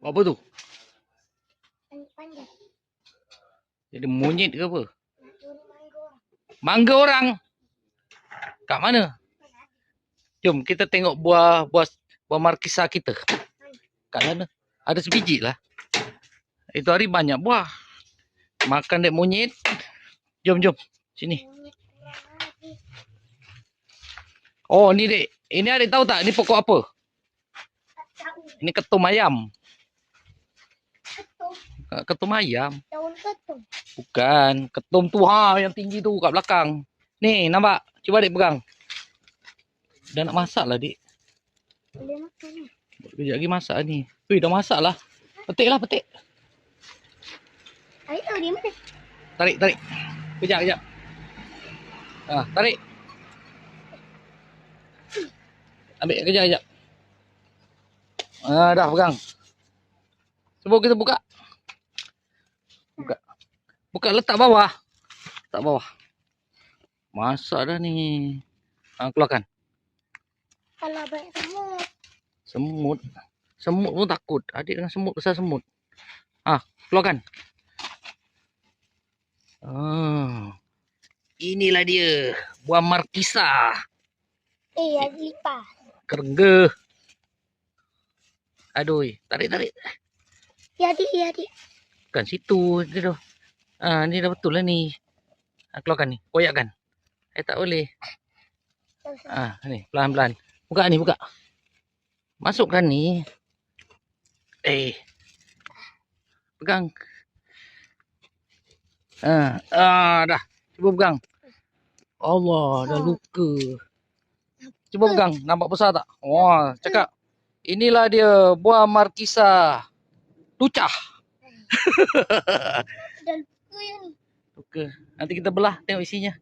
Buat apa tu? Jadi monyet ke apa? Mangga orang. Kat mana? Jom kita tengok buah buah buah markisa kita. Kat sana. Ada sebiji lah. Itu hari banyak buah. Makan dek monyet. Jom jom. Sini. Oh ni dek. Ini adik tahu tak ni pokok apa? Ini ketum ayam. Ketum. Ketum ayam. Daun ketum. Bukan. Ketum tu ha yang tinggi tu kat belakang. Ni nampak? Cuba adik pegang. Dah nak masak lah dik. Boleh makan lah. Kejap lagi masak ni. Ui dah masak lah. Petik lah petik. Adik tahu dia mana? Tarik tarik. Kejap kejap. Ah, tarik. Ambil kejap kejap. Ah, dah pegang. Cuba kita buka. Buka. Buka letak bawah. Letak bawah. Masak dah ni. Ah, keluarkan. Kalau banyak semut. Semut. Semut pun takut. Adik dengan semut besar semut. Ah, keluarkan. Ah. Inilah dia. Buah markisa. Eh, ada lipas. Kerengga. Aduh, tarik-tarik. Ya, adik, ya, adik. Bukan situ. Dia dah. Ah, ni dah betul lah ni. Ah, keluarkan ni. Koyakkan. Eh, tak boleh. Ah, ni. Pelan-pelan. Buka ni, buka. Masukkan ni. Eh. Pegang. Ah, ah dah. Cuba pegang. Allah, dah luka. Cuba pegang. Nampak besar tak? Wah, cakap. Inilah dia buah markisa. Lucah. Dan kuih ni. Luka. Nanti kita belah tengok isinya.